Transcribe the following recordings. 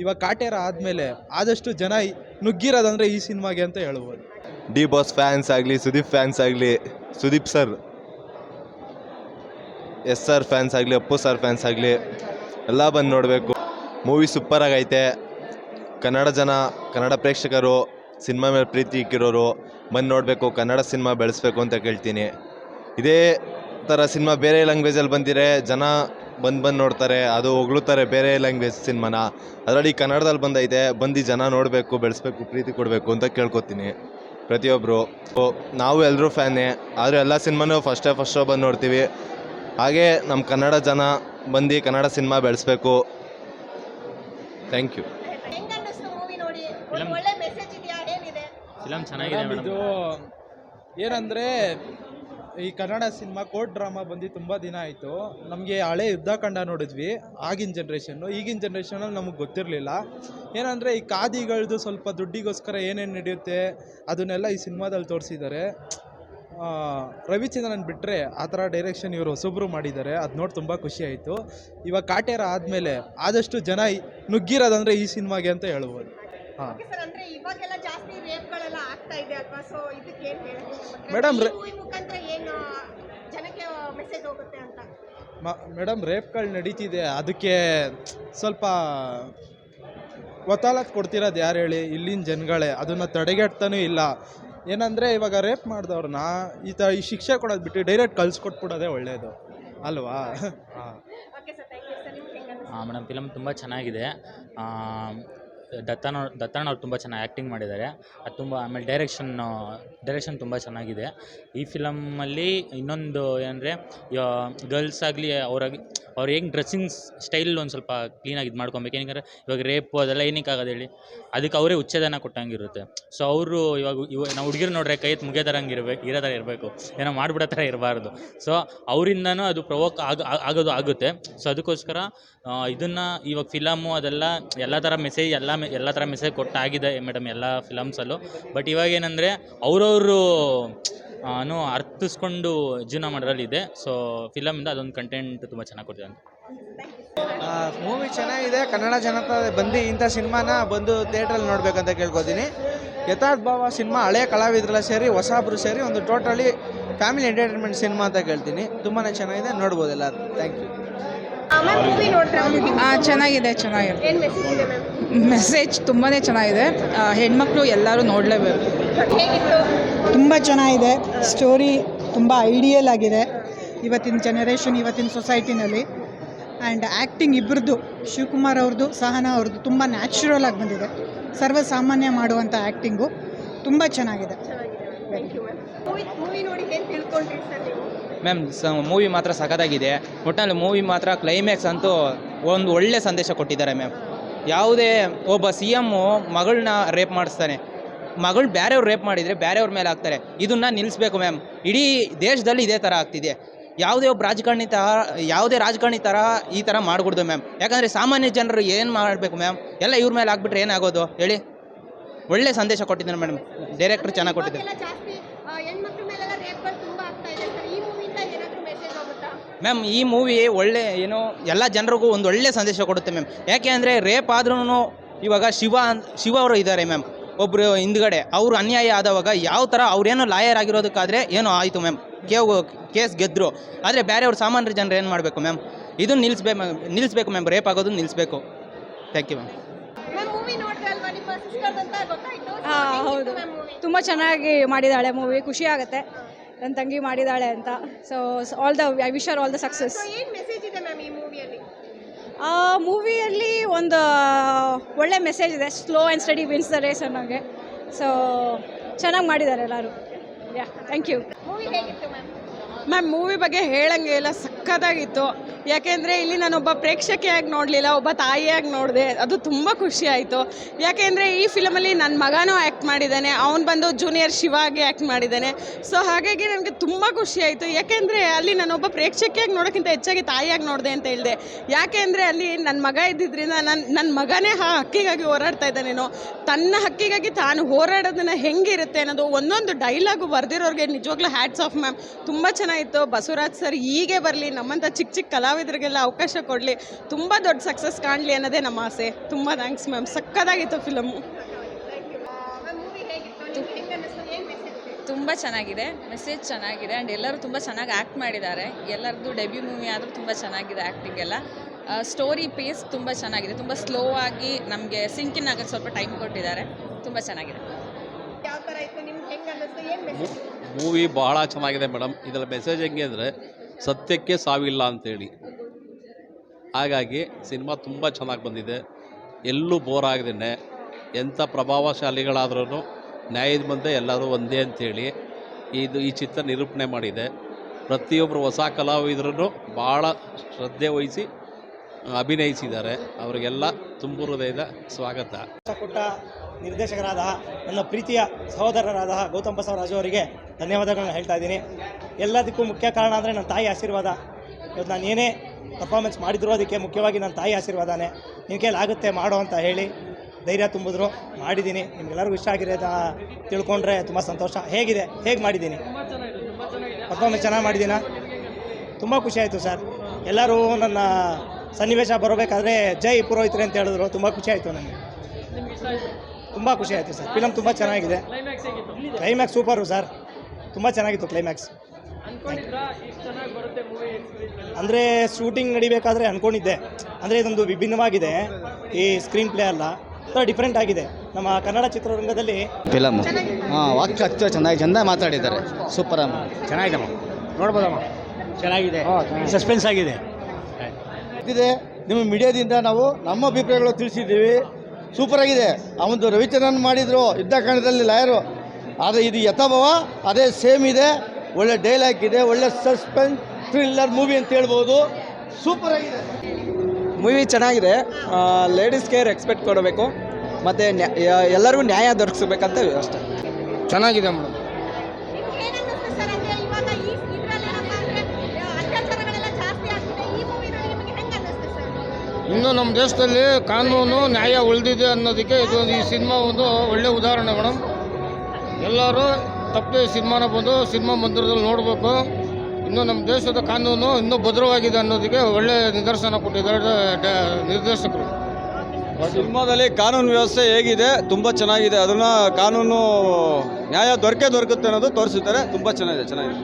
ಇವಾಗ ಕಾಟೇರ ಆದಮೇಲೆ ಆದಷ್ಟು ಜನ ನುಗ್ಗಿರೋದಂದರೆ ಈ ಸಿನಿಮಾಗೆ ಅಂತ ಹೇಳ್ಬೋದು. ಡಿ ಬಾಸ್ ಫ್ಯಾನ್ಸ್ ಆಗಲಿ, ಸುದೀಪ್ ಫ್ಯಾನ್ಸ್ ಆಗಲಿ, Sudeep sir. S R fans ಆಗಲಿ, ಅಪ್ಪು ಸರ್ ಫ್ಯಾನ್ಸ್ ಆಗಲಿ, ಎಲ್ಲ ಬಂದು ನೋಡಬೇಕು. ಮೂವಿ ಸೂಪರ್ ಆಗೈತೆ. ಕನ್ನಡ ಜನ, ಕನ್ನಡ ಪ್ರೇಕ್ಷಕರು, ಸಿನಿಮಾ ಮೇಲೆ ಪ್ರೀತಿ ಇಕ್ಕಿರೋರು ಬಂದು ನೋಡಬೇಕು, ಕನ್ನಡ ಸಿನಿಮಾ ಬೆಳೆಸ್ಬೇಕು ಅಂತ ಕೇಳ್ತೀನಿ. ಇದೇ ಥರ ಸಿನಿಮಾ ಬೇರೆ ಲ್ಯಾಂಗ್ವೇಜಲ್ಲಿ ಬಂದಿರೆ ಜನ ಬಂದು ಬಂದು ನೋಡ್ತಾರೆ ಅದು ಹೊಗಳುತ್ತಾರೆ ಬೇರೆ ಲ್ಯಾಂಗ್ವೇಜ್ ಸಿನಿಮಾನ. ಅದರಲ್ಲಿ ಕನ್ನಡದಲ್ಲಿ ಬಂದೈತೆ ಬಂದು ಜನ ನೋಡಬೇಕು ಬೆಳೆಸ್ಬೇಕು ಪ್ರೀತಿ ಕೊಡಬೇಕು ಅಂತ ಕೇಳ್ಕೊತೀನಿ ಪ್ರತಿಯೊಬ್ಬರು ನಾವು ಎಲ್ಲರೂ ಫ್ಯಾನೇ ಆದರೆ ಎಲ್ಲ ಸಿನಿಮಾನೂ ಫಸ್ಟೇ ಫಸ್ಟ್ ಶೋ ಬಂದು ನೋಡ್ತೀವಿ. ಹಾಗೆ ನಮ್ಮ ಕನ್ನಡ ಜನ ಬಂದು ಕನ್ನಡ ಸಿನಿಮಾ ಬೆಳೆಸ್ಬೇಕು. ಥ್ಯಾಂಕ್ ಯು ಹೆಂಗ್ ಅನ್ನಿಸ್ತು ನೋಡಿ. ಒಳ್ಳೆ ಮೆಸೇಜ್ ಇದೆಯಾ? ಏನಿದೆ ಫಿಲಮ್ ಚೆನ್ನಾಗಿದೆ ಏನಂದ್ರೆ ಈ ಕನ್ನಡ ಸಿನಿಮಾ ಕೋರ್ಟ್ ಡ್ರಾಮಾ ಬಂದು ತುಂಬ ದಿನ ಆಯಿತು. ನಮಗೆ ಹಳೆ ಯುದ್ಧಕಾಂಡ ನೋಡಿದ್ವಿ, ಆಗಿನ ಜನ್ರೇಷನ್ನು ಈಗಿನ ಜನ್ರೇಷನಲ್ಲಿ ನಮಗೆ ಗೊತ್ತಿರಲಿಲ್ಲ. ಏನಂದರೆ ಈ ಖಾದಿಗಳದ್ದು ಸ್ವಲ್ಪ ದುಡ್ಡಿಗೋಸ್ಕರ ಏನೇನು ನಡೆಯುತ್ತೆ, ಅದನ್ನೆಲ್ಲ ಈ ಸಿನಿಮಾದಲ್ಲಿ ತೋರಿಸಿದ್ದಾರೆ ರವಿಚಂದ್ರನ್ ಬಿಟ್ಟರೆ ಆ ಥರ ಡೈರೆಕ್ಷನ್ ಇವರು ಹೊಸೊಬ್ಬರು ಮಾಡಿದ್ದಾರೆ ಅದು ನೋಡಿ ತುಂಬ ಖುಷಿ ಆಯಿತು. ಇವಾಗ ಕಾಟೇರ ಆದಮೇಲೆ ಆದಷ್ಟು ಜನ ನುಗ್ಗಿರೋದಂದರೆ ಈ ಸಿನಿಮಾಗೆ ಅಂತ ಹೇಳ್ಬೋದು. ಓಕೆ ಸರ್ ಅಂದ್ರೆ ಇವಾಗೆಲ್ಲ ಜಾಸ್ತಿ ರೇಪ್ಗಳೆಲ್ಲ ಆಗ್ತಾ ಇದೆ ಅಲ್ವಾ? ಸೊ ಇದಕ್ಕೆ ಏನ್ ಹೇಳಕ್ಕೆ ಇಷ್ಟಪಡ್ತೀರಾ? Madam, ಈ ರೇ- ಮೂವಿ ಮುಖಾಂತರ ಏನು ಜನಕ್ಕೆ ಮೆಸೇಜ್ ಹೋಗುತ್ತೆ ಅಂತ? ಮೇಡಮ್ ರೇಪ್ಗಳು ನಡೀತಿದೆ. ಅದಕ್ಕೆ ಸ್ವಲ್ಪ ವಕಾಲತ್ ಕೊಡ್ತಿರೋದು ಯಾರು ಹೇಳಿ? ಇಲ್ಲಿನ ಜನಗಳೇ. ಅದನ್ನು ತಡೆಗಟ್ತಾನೂ ಇಲ್ಲ. ಏನಂದರೆ ಇವಾಗ ರೇಪ್ ಮಾಡಿದವ್ರನ್ನ ಈ ಥರ ಈ ಶಿಕ್ಷೆ ಕೊಡೋದು ಬಿಟ್ಟು ಡೈರೆಕ್ಟ್ ಕಳ್ಸಿಕೊಟ್ಬಿಡೋದೇ ಒಳ್ಳೆಯದು ಅಲ್ವಾ? ಹಾಂ. Okay sir thank you sir ನಿಮ್ಗೆ ಹೆಂಗ್ ಅನ್ನಿಸ್ತು ಹಾಂ ಮೇಡಮ್ ಫಿಲಮ್ ತುಂಬ ಚೆನ್ನಾಗಿದೆ. ದತ್ತನ ದತ್ತಣ್ಣ ಅವ್ರು ತುಂಬ ಚೆನ್ನಾಗಿ ಆ್ಯಕ್ಟಿಂಗ್ ಮಾಡಿದ್ದಾರೆ. ಅದು ತುಂಬ, ಆಮೇಲೆ ಡೈರೆಕ್ಷನ್ ಡೈರೆಕ್ಷನ್ ತುಂಬ ಚೆನ್ನಾಗಿದೆ. ಈ ಫಿಲಮಲ್ಲಿ ಇನ್ನೊಂದು ಏನಂದರೆ ಗರ್ಲ್ಸ್ ಆಗಲಿ, ಅವ್ರಾಗಿ, ಅವ್ರು ಹೆಂಗೆ ಡ್ರೆಸ್ಸಿಂಗ್ ಸ್ಟೈಲ್ ಒಂದು ಸ್ವಲ್ಪ ಕ್ಲೀನಾಗಿ ಇದು ಮಾಡ್ಕೊಬೇಕು. ಏನಂದ್ರೆ ಇವಾಗ ರೇಪು ಅದೆಲ್ಲ ಏನಕ್ಕೆ ಆಗೋದು ಹೇಳಿ. ಅದಕ್ಕೆ ಅವರೇ ಉಚ್ಚೇದನ ಕೊಟ್ಟಂಗಿರುತ್ತೆ. ಸೊ ಅವರು ಇವಾಗ, ಇವ, ನಾವು ಹುಡುಗಿರು ನೋಡ್ರೆ ಕೈ ಎತ್ತಿ ಮುಗಿಯೋದರಂಗೆ ಇರಬೇಕು ಇರೋ ಥರ ಇರಬೇಕು. ಏನೋ ಮಾಡಿಬಿಡೋ ಥರ ಇರಬಾರ್ದು. ಸೊ ಅವರಿಂದನೂ ಅದು ಪ್ರವೋಕ್ ಆಗ ಆಗೋದು ಆಗುತ್ತೆ. ಸೊ ಅದಕ್ಕೋಸ್ಕರ ಇದನ್ನು ಇವಾಗ ಫಿಲಮು ಅದೆಲ್ಲ, ಎಲ್ಲ ಥರ ಮೆಸೇಜ್ ಎಲ್ಲ ಎಲ್ಲ ಥರ ಮೆಸೇಜ್ ಕೊಟ್ಟಾಗಿದೆ ಮೇಡಮ್ ಎಲ್ಲ ಫಿಲಮ್ಸಲ್ಲೂ ಬಟ್ ಇವಾಗ ಏನಂದರೆ ಅವರವರು ನು ಅರ್ಥಿಸ್ಕೊಂಡು ಜೀವನ ಮಾಡೋದ್ರಲ್ಲಿದೆ ಸೊ ಫಿಲಮಿಂದ ಅದೊಂದು ಕಂಟೆಂಟ್ ತುಂಬ ಚೆನ್ನಾಗಿ ಕೊಡ್ತಿದೆ ಮೂವಿ ಚೆನ್ನಾಗಿದೆ. ಕನ್ನಡ ಜನತಾ ಬಂದು ಇಂಥ ಸಿನಿಮಾನ ಬಂದು ಥಿಯೇಟ್ರಲ್ಲಿ ನೋಡಬೇಕಂತ ಕೇಳ್ಕೊತೀನಿ. ಯಥಾರ್ಥ ಭಾವ ಸಿನಿಮಾ ಹಳೆಯ ಕಲಾವಿದರೆಲ್ಲ ಸೇರಿ, ಹೊಸಬ್ರು ಸೇರಿ ಒಂದು ಟೋಟಲಿ ಫ್ಯಾಮಿಲಿ ಎಂಟರ್ಟೈನ್ಮೆಂಟ್ ಸಿನಿಮಾ ಅಂತ ಕೇಳ್ತೀನಿ. ತುಂಬಾ ಚೆನ್ನಾಗಿದೆ. ನೋಡ್ಬೋದು ಎಲ್ಲರೂ. ಥ್ಯಾಂಕ್ ಯು ಚೆನ್ನಾಗಿದೆ ಚೆನ್ನಾಗಿದೆ. ಮೆಸೇಜ್ ತುಂಬಾ ಚೆನ್ನಾಗಿದೆ. ಹೆಣ್ಮಕ್ಳು ಎಲ್ಲರೂ ನೋಡಲೇಬೇಕು. ತುಂಬ ಚೆನ್ನಾಗಿದೆ. ಸ್ಟೋರಿ ತುಂಬ ಐಡಿಯಲ್ ಆಗಿದೆ. ಇವತ್ತಿನ ಜನರೇಷನ್ ಇವತ್ತಿನ ಸೊಸೈಟಿನಲ್ಲಿ ಆ್ಯಂಡ್ ಆ್ಯಕ್ಟಿಂಗ್ ಇಬ್ಬರದ್ದು ಶಿವಕುಮಾರ್ ಅವ್ರದ್ದು ಸಹನಾ ಅವ್ರದ್ದು ತುಂಬ ನ್ಯಾಚುರಲ್ ಆಗಿ ಬಂದಿದೆ. ಸರ್ವಸಾಮಾನ್ಯ ಮಾಡುವಂಥ ಆ್ಯಕ್ಟಿಂಗು ತುಂಬ ಚೆನ್ನಾಗಿದೆ. ಮ್ಯಾಮ್ ಮೂವಿ ಮಾತ್ರ ಸಖತ್ತಾಗಿದೆ. ಒಟ್ಟಿನಲ್ಲಿ ಮೂವಿ ಮಾತ್ರ ಕ್ಲೈಮ್ಯಾಕ್ಸ್ ಅಂತೂ ಒಂದು ಒಳ್ಳೆ ಸಂದೇಶ ಕೊಟ್ಟಿದ್ದಾರೆ ಮ್ಯಾಮ್ ಯಾವುದೇ ಒಬ್ಬ ಸಿ ಎಮ್ಮು ಮಗಳನ್ನ ರೇಪ್ ಮಾಡಿಸ್ತಾನೆ. ಮಗಳು ಬೇರೆಯವ್ರು ರೇಪ್ ಮಾಡಿದರೆ ಬೇರೆಯವ್ರ ಮೇಲೆ ಹಾಕ್ತಾರೆ. ಇದನ್ನ ನಿಲ್ಲಿಸ್ಬೇಕು ಮ್ಯಾಮ್ ಇಡೀ ದೇಶದಲ್ಲಿ ಇದೇ ಥರ ಆಗ್ತಿದೆ. ಯಾವುದೇ ಒಬ್ಬ ರಾಜಕಾರಣಿ ತರ, ಯಾವುದೇ ರಾಜಕಾರಣಿ ಥರ ಈ ಥರ ಮಾಡಬಾರ್ದು ಮ್ಯಾಮ್ ಯಾಕಂದರೆ ಸಾಮಾನ್ಯ ಜನರು ಏನು ಮಾಡಬೇಕು ಮ್ಯಾಮ್ ಎಲ್ಲ ಇವ್ರ ಮೇಲೆ ಹಾಕ್ಬಿಟ್ರೆ ಏನಾಗೋದು? ಹೇಳಿ. ಒಳ್ಳೆ ಸಂದೇಶ ಕೊಟ್ಟಿದ್ದಾರೆ ಮೇಡಮ್. ಡೈರೆಕ್ಟರ್ ಚೆನ್ನಾಗಿ ಕೊಟ್ಟಿದ್ದಾರೆ. ಇದೆ ಮ್ಯಾಮ್ ಈ ಮೂವಿ ಒಳ್ಳೆ ಏನೋ ಎಲ್ಲ ಜನರಿಗೂ ಒಂದು ಒಳ್ಳೆ ಸಂದೇಶ ಕೊಡುತ್ತೆ ಮ್ಯಾಮ್ ಯಾಕೆ ಅಂದರೆ ರೇಪ್ ಆದ್ರೂ ಇವಾಗ ಶಿವ ಶಿವ ಅವರು ಇದ್ದಾರೆ ಮ್ಯಾಮ್ ಒಬ್ಬರು ಹಿಂದ್ಗಡೆ ಅವರು ಅನ್ಯಾಯ ಆದವಾಗ ಯಾವ ಥರ ಅವ್ರೇನೋ ಲಾಯರ್ ಆಗಿರೋದಕ್ಕಾದರೆ ಏನೋ ಆಯಿತು ಮ್ಯಾಮ್ ಕೇವ್ ಕೇಸ್ ಗೆದ್ದರು ಆದರೆ ಬೇರೆಯವ್ರು ಸಾಮಾನ್ಯ ಜನರು ಏನು ಮಾಡಬೇಕು ಮ್ಯಾಮ್ ಇದನ್ನು ನಿಲ್ಲಿಸ್ಬೇಕು ನಿಲ್ಲಿಸ್ಬೇಕು ಮ್ಯಾಮ್ ರೇಪ್ ಆಗೋದು ನಿಲ್ಲಿಸ್ಬೇಕು ಥ್ಯಾಂಕ್ ಯು ಮ್ಯಾಮ್ ಹಾ, ಹೌದು. ತುಂಬ ಚೆನ್ನಾಗಿ ಮಾಡಿದ್ದಾಳೆ ಮೂವಿ ಖುಷಿ ಆಗುತ್ತೆ. ನನ್ನ ತಂಗಿ ಮಾಡಿದ್ದಾಳೆ ಅಂತ. So all the I wish are all the success so message ಇದೆ ಮ್ಯಾಮ್ ಈ ಮೂವಿಯಲ್ಲಿ ಆ ಮೂವಿಯಲ್ಲಿ ಒಂದು ಒಳ್ಳೆ ಮೆಸೇಜ್ ಇದೆ. Slow and steady wins the race ಅನ್ನೋಂಗೆ. So ಚೆನ್ನಾಗಿ ಮಾಡಿದ್ದಾರೆ ಎಲ್ಲರೂ. ಯಾ ಥ್ಯಾಂಕ್ ಯು ಮೂವಿ ಹೇಗಿತ್ತು ಮ್ಯಾಮ್ ಮ್ಯಾಮ್ ಮೂವಿ ಬಗ್ಗೆ ಹೇಳಂಗೆ ಇಲ್ಲ. ಸಖತ್ತಾಗಿತ್ತು. ಯಾಕೆಂದರೆ ಇಲ್ಲಿ ನಾನೊಬ್ಬ ಪ್ರೇಕ್ಷಕಿಯಾಗಿ ನೋಡಲಿಲ್ಲ, ಒಬ್ಬ ತಾಯಿಯಾಗಿ ನೋಡಿದೆ. ಅದು ತುಂಬ ಖುಷಿ ಆಯಿತು. ಯಾಕೆಂದರೆ ಈ ಫಿಲಮಲ್ಲಿ ನನ್ನ ಮಗನೂ ಆ್ಯಕ್ಟ್ ಮಾಡಿದ್ದಾನೆ, ಅವ್ನು ಬಂದು ಜೂನಿಯರ್ ಶಿವಾಗಿ ಆ್ಯಕ್ಟ್ ಮಾಡಿದ್ದಾನೆ. ಸೊ ಹಾಗಾಗಿ ನನಗೆ ತುಂಬ ಖುಷಿ ಆಯಿತು. ಯಾಕೆಂದರೆ ಅಲ್ಲಿ ನಾನೊಬ್ಬ ಪ್ರೇಕ್ಷಕಿಯಾಗಿ ನೋಡೋಕ್ಕಿಂತ ಹೆಚ್ಚಾಗಿ ತಾಯಿಯಾಗಿ ನೋಡಿದೆ ಅಂತ ಹೇಳಿದೆ. ಯಾಕೆಂದರೆ ಅಲ್ಲಿ ನನ್ನ ಮಗ ಇದ್ದಿದ್ದರಿಂದ ನನ್ನ ನನ್ನ ಮಗನೇ ಆ ಹಕ್ಕಿಗಾಗಿ ಹೋರಾಡ್ತಾ ಇದ್ದಾನೇನೋ. ತನ್ನ ಹಕ್ಕಿಗಾಗಿ ತಾನು ಹೋರಾಡೋದನ್ನ ಹೆಂಗಿರುತ್ತೆ ಅನ್ನೋದು ಒಂದೊಂದು ಡೈಲಾಗು ಬರೆದಿರೋರಿಗೆ ನಿಜವಾಗ್ಲೂ ಹ್ಯಾಟ್ಸ್ ಆಫ್ ಮ್ಯಾಮ್ ತುಂಬ ಚೆನ್ನಾಗಿತ್ತು. ಬಸವರಾಜ್ ಸರ್ ಹೀಗೆ ಬರಲಿ ನಮ್ಮಂಥ ಚಿಕ್ಕ ಚಿಕ್ಕ ಕಲಾವಿದರಿಗೆಲ್ಲ ಅವಕಾಶ ಕೊಡಲಿ ತುಂಬ ದೊಡ್ಡ ಸಕ್ಸಸ್ ಕಾಣಲಿ ಅನ್ನೋದೇ ನಮ್ಮ ಆಸೆ. ತುಂಬ ಥ್ಯಾಂಕ್ಸ್ ಮ್ಯಾಮ್ ಸಕ್ಕದಾಗಿತ್ತು ಫಿಲಮು ತುಂಬ ಚೆನ್ನಾಗಿದೆ ಮೆಸೇಜ್ ಚೆನ್ನಾಗಿದೆ ಆ್ಯಂಡ್ ಎಲ್ಲರೂ ತುಂಬ ಚೆನ್ನಾಗಿ ಆ್ಯಕ್ಟ್ ಮಾಡಿದ್ದಾರೆ. ಎಲ್ಲರದ್ದು ಡೆಬ್ಯೂ ಮೂವಿ ಆದರೂ ತುಂಬ ಚೆನ್ನಾಗಿದೆ ಆ್ಯಕ್ಟಿಂಗ್ ಎಲ್ಲ. ಸ್ಟೋರಿ ಪೇಸ್ ತುಂಬ ಚೆನ್ನಾಗಿದೆ. ತುಂಬ ಸ್ಲೋ ಆಗಿ ನಮಗೆ ಸಿಂಕಿನ್ ಆಗೋಕ್ಕೆ ಸ್ವಲ್ಪ ಟೈಮ್ ಕೊಟ್ಟಿದ್ದಾರೆ. ತುಂಬ ಚೆನ್ನಾಗಿದೆ. ಯಾವ ಥರ ಇತ್ತು ನಿಮ್ಗೆ ಹೆಂಗ್ ಅನ್ನಿಸ್ತು ಮೆಸೇಜ್ ಮೂವಿ ಭಾಳ ಚೆನ್ನಾಗಿದೆ ಮೇಡಮ್ ಇದರ ಮೆಸೇಜ್ ಹೆಂಗೆ ಅಂದರೆ ಸತ್ಯಕ್ಕೆ ಸಾವಿಲ್ಲ ಅಂತೇಳಿ. ಹಾಗಾಗಿ ಸಿನಿಮಾ ತುಂಬ ಚೆನ್ನಾಗಿ ಬಂದಿದೆ. ಎಲ್ಲೂ ಬೋರ್ ಆಗದೇ ಎಂಥ ಪ್ರಭಾವಶಾಲಿಗಳಾದ್ರೂ ನ್ಯಾಯದ ಮುಂದೆ ಎಲ್ಲರೂ ಒಂದೇ ಅಂತೇಳಿ ಇದು ಈ ಚಿತ್ರ ನಿರೂಪಣೆ ಮಾಡಿದೆ. ಪ್ರತಿಯೊಬ್ಬರು ಹೊಸ ಕಲಾವಿದರು ಭಾಳ ಶ್ರದ್ಧೆ ವಹಿಸಿ ಅಭಿನಯಿಸಿದ್ದಾರೆ. ಅವರಿಗೆಲ್ಲ ತುಂಬು ಹೃದಯದ ಸ್ವಾಗತ. ಕೊಟ್ಟ ನಿರ್ದೇಶಕರಾದ ನನ್ನ ಪ್ರೀತಿಯ ಸಹೋದರರಾದ ಗೌತಮ್ ಬಸವರಾಜು ಅವರಿಗೆ ಧನ್ಯವಾದಗಳನ್ನು ಹೇಳ್ತಾ ಇದ್ದೀನಿ. ಎಲ್ಲದಕ್ಕೂ ಮುಖ್ಯ ಕಾರಣ ಅಂದರೆ ನನ್ನ ತಾಯಿ ಆಶೀರ್ವಾದ. ಇವತ್ತು ನಾನು ಏನೇ ಪರ್ಫಾರ್ಮೆನ್ಸ್ ಮಾಡಿದ್ರು ಅದಕ್ಕೆ ಮುಖ್ಯವಾಗಿ ನನ್ನ ತಾಯಿ ಆಶೀರ್ವಾದನೇ. ನಿನ್ನ ಕೈಲಿ ಆಗುತ್ತೆ, ಮಾಡು ಅಂತ ಹೇಳಿ ಧೈರ್ಯ ತುಂಬಿದ್ರು. ಮಾಡಿದ್ದೀನಿ. ನಿಮ್ಗೆಲ್ಲರಿಗೂ ಇಷ್ಟ ಆಗಿದೆ ತಿಳ್ಕೊಂಡ್ರೆ ತುಂಬ ಸಂತೋಷ. ಹೇಗಿದೆ? ಹೇಗೆ ಮಾಡಿದ್ದೀನಿ? ಪರ್ಫಾರ್ಮೆನ್ಸ್ ಚೆನ್ನಾಗಿ ಮಾಡಿದ್ದೀನ? ತುಂಬ ಖುಷಿ ಆಯಿತು ಸರ್. ಎಲ್ಲರೂ ನನ್ನ ಸನ್ನಿವೇಶ ಬರಬೇಕಾದ್ರೆ ಜೈ ಪುರೋಹಿತರೆ ಅಂತ ಹೇಳಿದ್ರು. ತುಂಬ ಖುಷಿ ಆಯಿತು ನನಗೆ. ತುಂಬ ಖುಷಿ ಆಯಿತು ಸರ್. ಫಿಲಮ್ ತುಂಬ ಚೆನ್ನಾಗಿದೆ. Climax super sir. ತುಂಬ ಚೆನ್ನಾಗಿತ್ತು ಕ್ಲೈಮ್ಯಾಕ್ಸ್ ಅಂದರೆ ಶೂಟಿಂಗ್ ನಡಿಬೇಕಾದ್ರೆ ಅಂದ್ಕೊಂಡಿದ್ದೆ ಅಂದರೆ ಇದೊಂದು ವಿಭಿನ್ನವಾಗಿದೆ. ಈ ಸ್ಕ್ರೀನ್ ಪ್ಲೇ ಅಲ್ಲ. ಥರ ಡಿಫ್ರೆಂಟ್ ಆಗಿದೆ. ನಮ್ಮ ಕನ್ನಡ ಚಿತ್ರರಂಗದಲ್ಲಿ ಫಿಲಮ್ ಹಾಂ ವಾಕ್ ಹಚ್ಚ ಚೆನ್ನಾಗಿ ಚಂದ ಮಾತಾಡಿದ್ದಾರೆ. ಸೂಪರ್ ಅಮ್ಮ. ಚೆನ್ನಾಗಿದೆ ನೋಡ್ಬೋದಮ್ಮ? ಚೆನ್ನಾಗಿದೆ. ಸಸ್ಪೆನ್ಸ್ ಆಗಿದೆ. ಇದೆ ನಿಮ್ಮ ಮೀಡಿಯಾದಿಂದ ನಾವು ನಮ್ಮ ಅಭಿಪ್ರಾಯಗಳು ತಿಳಿಸಿದ್ದೀವಿ. ಸೂಪರ್ ಆಗಿದೆ. ಆ ಒಂದು ರವಿಚಂದ್ರನ್ ಮಾಡಿದ್ರು ಯುದ್ಧಕಾಂಡದಲ್ಲಿ ಲಾಯರು. ಆದರೆ ಇದು ಯಥಾಭವ ಅದೇ ಸೇಮ್ ಇದೆ. ಒಳ್ಳೆ ಡೈಲಾಗ್ ಇದೆ ಒಳ್ಳೆ ಸಸ್ಪೆನ್ಸ್ ಥ್ರಿಲ್ಲರ್ ಮೂವಿ ಅಂತ ಹೇಳ್ಬೋದು. ಸೂಪರ್ ಆಗಿದೆ. ಮೂವಿ ಚೆನ್ನಾಗಿದೆ. ಲೇಡೀಸ್ ಕೇರ್ ಎಕ್ಸ್ಪೆಕ್ಟ್ ಕೊಡಬೇಕು. ಮತ್ತು ಎಲ್ಲರಿಗೂ ನ್ಯಾಯ ದೊರಕಿಸ್ಬೇಕಂತ ವ್ಯವಸ್ಥೆ ಚೆನ್ನಾಗಿದೆ ಮೇಡಮ್. ಇನ್ನು ನಮ್ಮ ದೇಶದಲ್ಲಿ ಕಾನೂನು ನ್ಯಾಯ ಉಳಿದಿದೆ ಅನ್ನೋದಕ್ಕೆ ಇದು ಈ ಸಿನಿಮಾ ಒಂದು ಒಳ್ಳೆ ಉದಾಹರಣೆ ಮೇಡಮ್. ಎಲ್ಲರೂ ತಪ್ಪದೆ ಸಿನಿಮಾನ ಬಂದು ಸಿನಿಮಾ ಮಂದಿರದಲ್ಲಿ ನೋಡಬೇಕು. ಇನ್ನು ನಮ್ಮ ದೇಶದ ಕಾನೂನು ಇನ್ನೂ ಭದ್ರವಾಗಿದೆ ಅನ್ನೋದಕ್ಕೆ ಒಳ್ಳೆ ನಿದರ್ಶನ ಕೊಟ್ಟಿದ್ದಾರೆ ನಿರ್ದೇಶಕರು. ಸಿನಿಮಾದಲ್ಲಿ ಕಾನೂನು ವ್ಯವಸ್ಥೆ ಹೇಗಿದೆ? ತುಂಬ ಚೆನ್ನಾಗಿದೆ. ಅದನ್ನ ಕಾನೂನು ನ್ಯಾಯ ದೊರಕೆ ದೊರಕುತ್ತೆ ಅನ್ನೋದು ತೋರಿಸಿದ್ದಾರೆ. ತುಂಬ ಚೆನ್ನಾಗಿದೆ ಚೆನ್ನಾಗಿದೆ.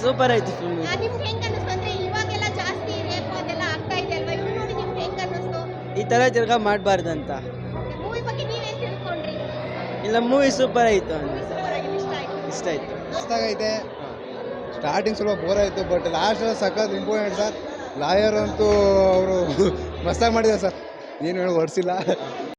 ಸೂಪರ್ ಆಯ್ತು ಫಿಲ್ಮ್ ಈ ಥರ ತಿರ್ಗಾ ಅಂದ್ರೆ ಇಲ್ಲ ಮೂವಿ ಸೂಪರ್ ಆಯಿತು ಇಷ್ಟ ಆಯ್ತು ಇಷ್ಟ ಆಗೈತೆ ಸ್ಟಾರ್ಟಿಂಗ್ ಸ್ವಲ್ಪ ಬೋರ್ ಆಯಿತು ಬಟ್ ಲಾಸ್ಟ್ ಸಖತ್ ಇಂಪಾರ್ಟೆಂಟ್ ಸರ್ ಲಾಯರ್ ಅಂತೂ ಅವರು ಮಸ್ತಾಗಿ ಮಾಡಿದ್ದಾರೆ ಸರ್ ಏನು ಹೇಳಿ ಹೊಡ್ಸಿಲ್ಲ